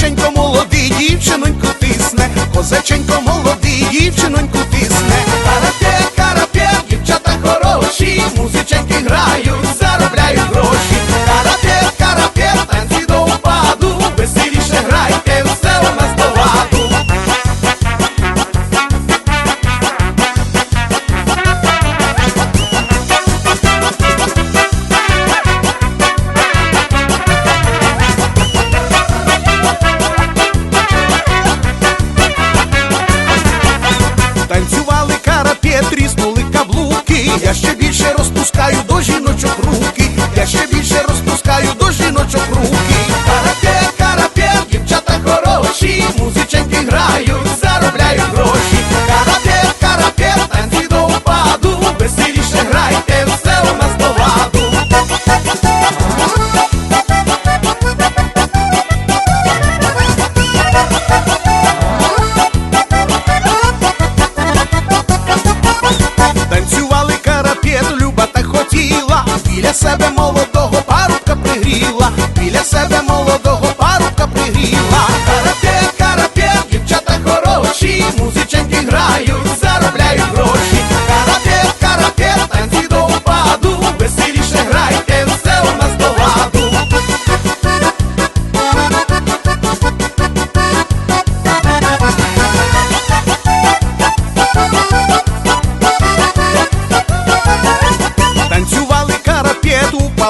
Козаченько молодий, дівчиноньку тисне, козаченько молодий, дівчиноньку тисне.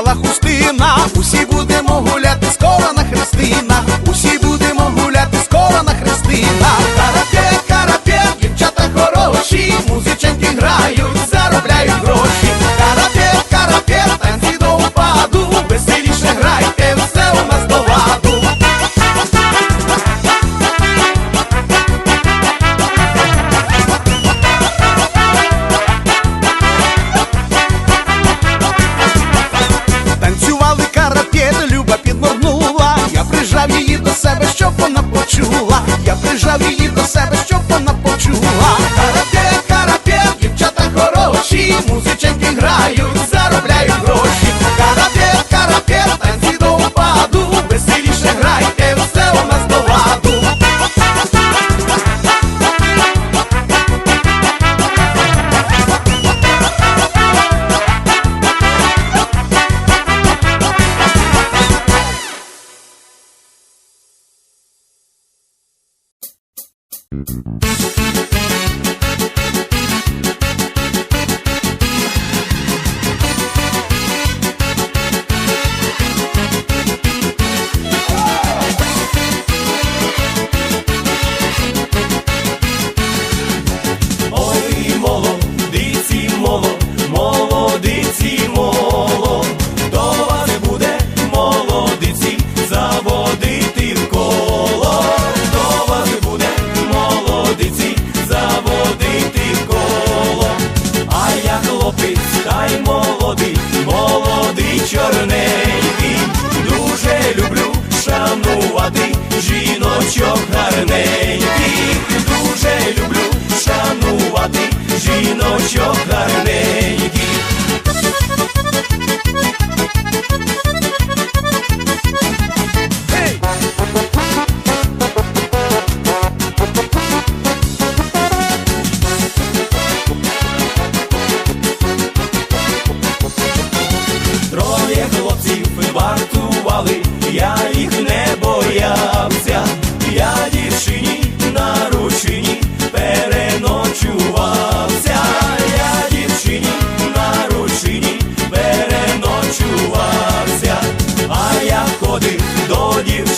abajo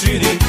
City.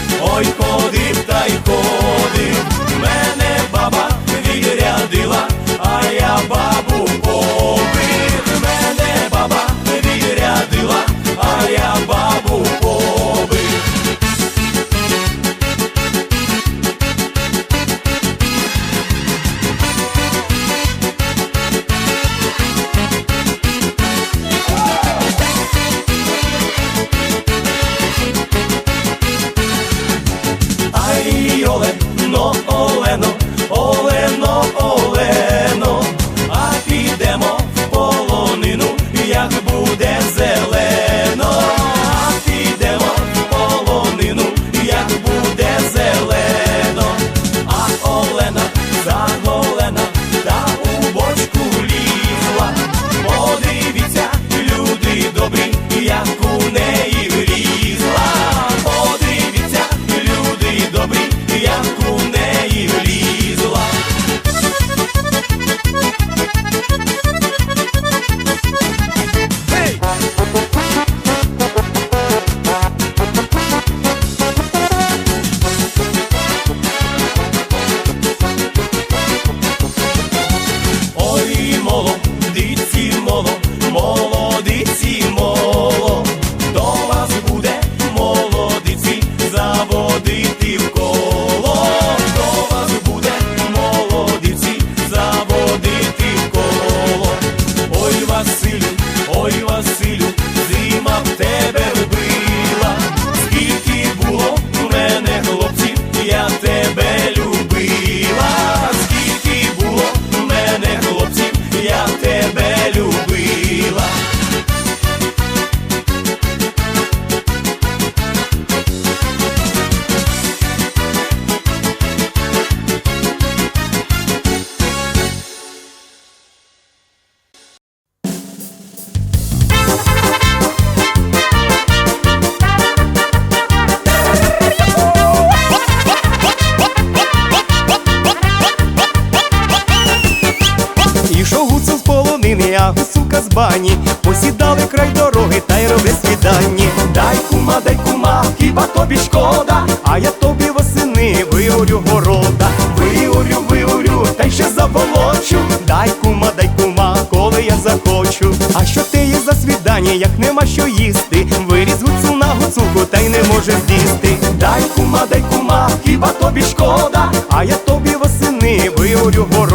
Пані, посідали край дороги та й роблять свідання. Дай кума, дай кума, хіба тобі шкода, а я тобі восени виорю города, виорю, виорю, та й ще заволочу. Дай кума, дай кума, коли я захочу. А що ти є за свідання, як нема що їсти? Виріз гуцул на гуцулку, та й не може з'їсти. Дай кума, дай кума, хіба тобі шкода, а я тобі восени виорю города,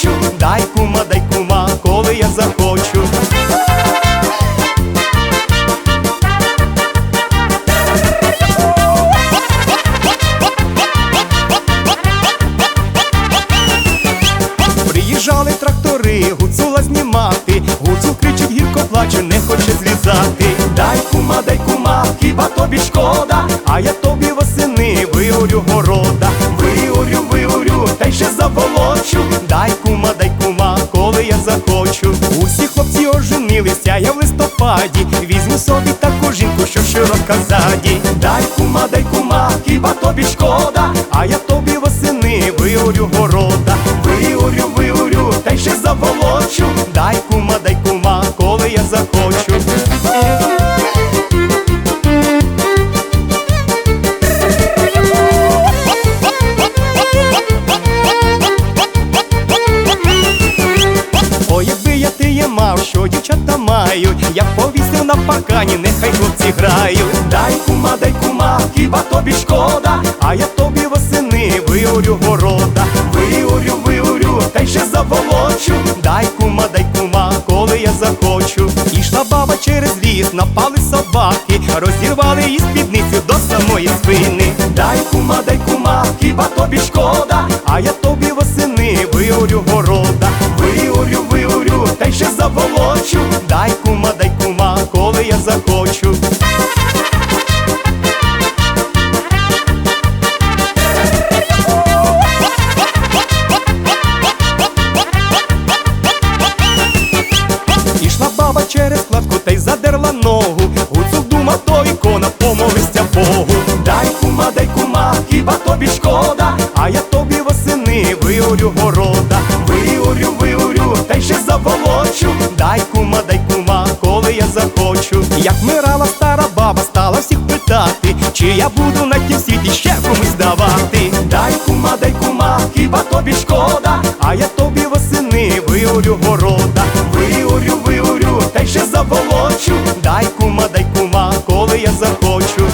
заволочу. Дай кума, дай оженилися, я в листопаді. Візьму собі таку жінку, що широка ззаді. Дай кума, дай кума, хіба тобі шкода, а я тобі восени виорю города, виорю, виорю, та й ще заволочу. Дай кума, дай дівчата я повісив на паркані, нехай хлопці грають. Дай кума, дай кума, хіба тобі шкода, а я тобі восени виорю города, виорю, виорю, та й ще заволочу. Дай кума, дай кума, коли я захочу. Ішла баба через ліс, напали собаки, розірвали її спідницю до самої спини. Дай кума, дай кума, хіба тобі шкода, а я тобі восени виорю города, виорю, виорю, та й ще заволочу. Дай тобі шкода, а я тобі восени виорю города, виорю, виорю, та й ще заволочу. Дай кума, дай кума, коли я захочу.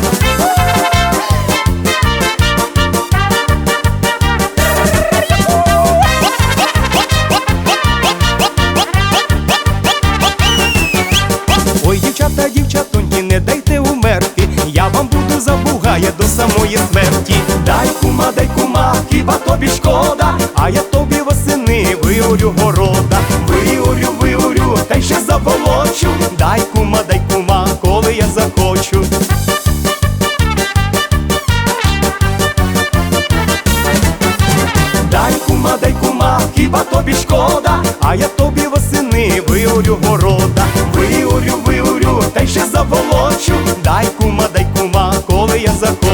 Ой, дівчата, дівчатоньки, не дайте умерти, я вам буду забугає до самої смерті. Дай кума, дай кума, хіба тобі шкода, а я тобі восени виорю города, виорю, виорю, та й ще заволочу. Дай кума, дай кума, коли я захочу. Дай кума, дай кума, хіба тобі шкода, а я тобі восени виорю города, виорю, виорю, та й ще заволочу. Дай кума, дай кума, коли я захочу.